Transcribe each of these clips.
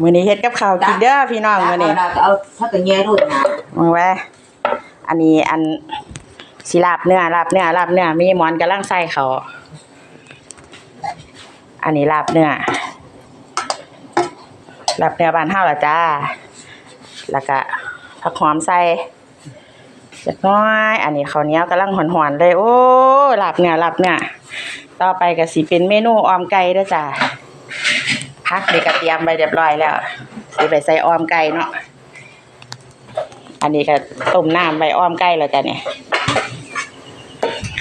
มื้อนี้เฮ็ดกับข้าวกินเด้อพี่น้องมื้อนี้เอาเอาถ้าเกิดแย่ด้วยนะมึงไว้อันนี้อันสิลาบเนื้อลาบเนื้อลาบเนื้อมีหมอนกำลังใส่เขาอันนี้ลาบเนื้อลาบเนื้อบ้านเฮาล่ะจ้า แล้วก็ผักหอมใส่เล็กน้อย อันนี้ข้าวเหนียวกำลังหอนๆเลย โอ้ลาบเนื้อลาบเนื้อต่อไปก็สิเป็นเมนูออมไก่เด้อจ้า พักเด็กก็เตรียมไว้เรียบร้อยแล้วสิไปใส่ออมไก่เนาะอันนี้ก็ต้มน้ำใบอ้อมไก่แล้วจ้ะเนี่ย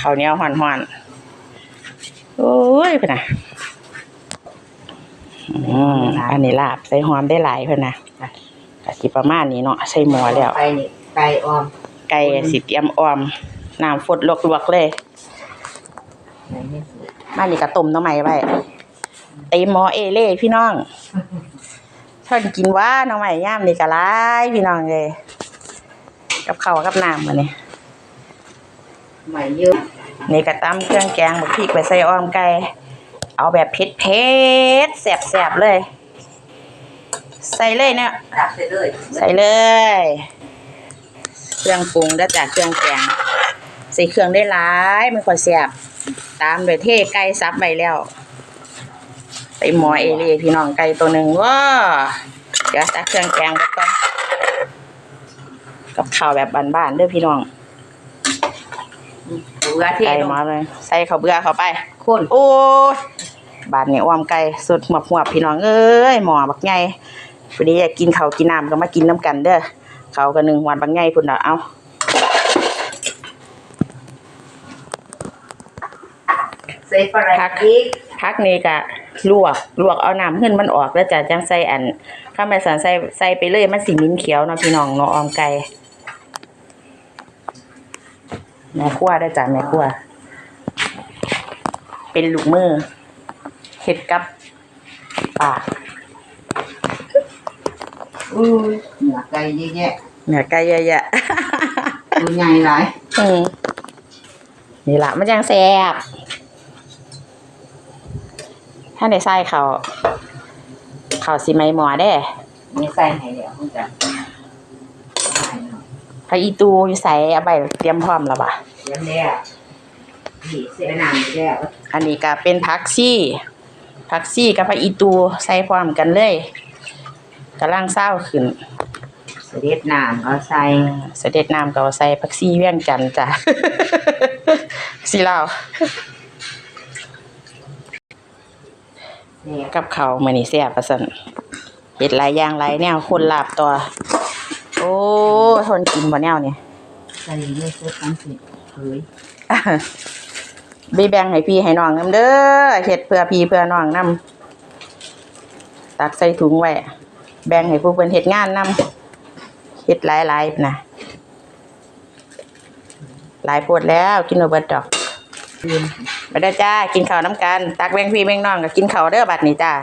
ข้าวเหนียวห่อนๆโอ้ยเพื่อนนะอืมอันนี้ลาบใส่หอมได้หลายเพื่อนนะก็สิประมาณนี้เนาะใส่หม้อแล้วไปนี่ไก่ออม ไก่สิเตรียมอ้อมน้ำฟดลวกๆเลยไหนไม่สวยมานี่ก็ต้มหน้ำใหม่ไว้ เต็มหม้อเอเล่พี่น้องชอบกินว่าหน้ำใหม่ย่ามนี่ก็หลายพี่น้องเลย กับข้าวกับน้ำมาเนี่ยใหม่เยอะนี่ก็ตำเครื่องแกงบักพริกไปใส่อ้อมไก่เอาแบบเผ็ดเผ็ดๆแสบๆเลย ใส่เลยเนี่ยตักไปเลยใส่เลย เครื่องปรุงแล้วจากเครื่องแกงใส่เครื่องได้หลายมันค่อยแสบตามด้วยเทไก่ซับไปแล้วไป หมอเอเล่พี่น้องไก่ตัวหนึ่งว้าเดี๋ยวตักเครื่องแกงไปก่อนกับข้าวแบบบ้านๆเด้อพี่น้องเบื่อเทไก่ลงมาเลยใส่ข้าวเบื่อเข้าไปข้นโอ้ยบาดนี้อ้อมไก่สุดหมวบหวบพี่น้องเอ้ยหมอบักไงพอดีอยากกินข้าวกินน้ำก็มากินน้ำกันเด้อเขาวก็หนึ่งวันบักไงพุ่นเด้อเอาใส่ปลาไหลพริกพักนี้ก็ ลวกลวกเอาน้ำขึ้นมันออกแล้วจะจังใส่อันข้าวแม่สันใส่ใส่ไปเลยมันสีมิ้นเขียวเนาะพี่น้องเนาะอ้อมไก่แม่ครัวได้อจ้ะแม่ครัวเป็นลูกมือเห็ดกับปากอุ้ยเนื้อไก่เยอะแยะเนื้อไก่เยอะตัวใหญ่หลายๆอืมนี่ละมันยังแซ่บ ถ้าในไส้เขาเขาสิไม่หมอได้ไม่ใส่ให้แล้วมันจะพระอีตูอยู่ใส่เอาไปเตรียมพร้อมแล้วปะเสียแล้วนี่เสียน้ำแล้วอันนี้ก็เป็นผักซี่ผักซี่กับพระอีตูใส่พร้อมกันเลยกำลังเศร้าขึ้น เสด็จน้ำเอาใส่เสด็จน้ำก็เอาใส่ผักซี่เวียงจันทร์จ้ะสีลาว เนี่ยกับเขาวมื้อนี้แซ่บประสันเฮ็ดหลายอย่างหลายแนวคนลาบตัวโอ้ทนกินบ่แนวนี่ใส่ไม่สุดทั้งสิเฮ้ยบีแบ่งให้พี่ให้น้องนำเด้อเฮ็ดเพื่อพี่เพื่อน้องนำตักใส่ถุงไว้แบ่งให้ผู้เพิ่นเฮ็ดงานนำเฮ็ดหลายๆนะหลายโพดแล้วกินบ่เบิดดอก ลืน มาเด้อจ้า กินข้าวน้ำกัน ตักแบงพี่แบงน้องก็กินข้าวเด้อบัดนี้จ้า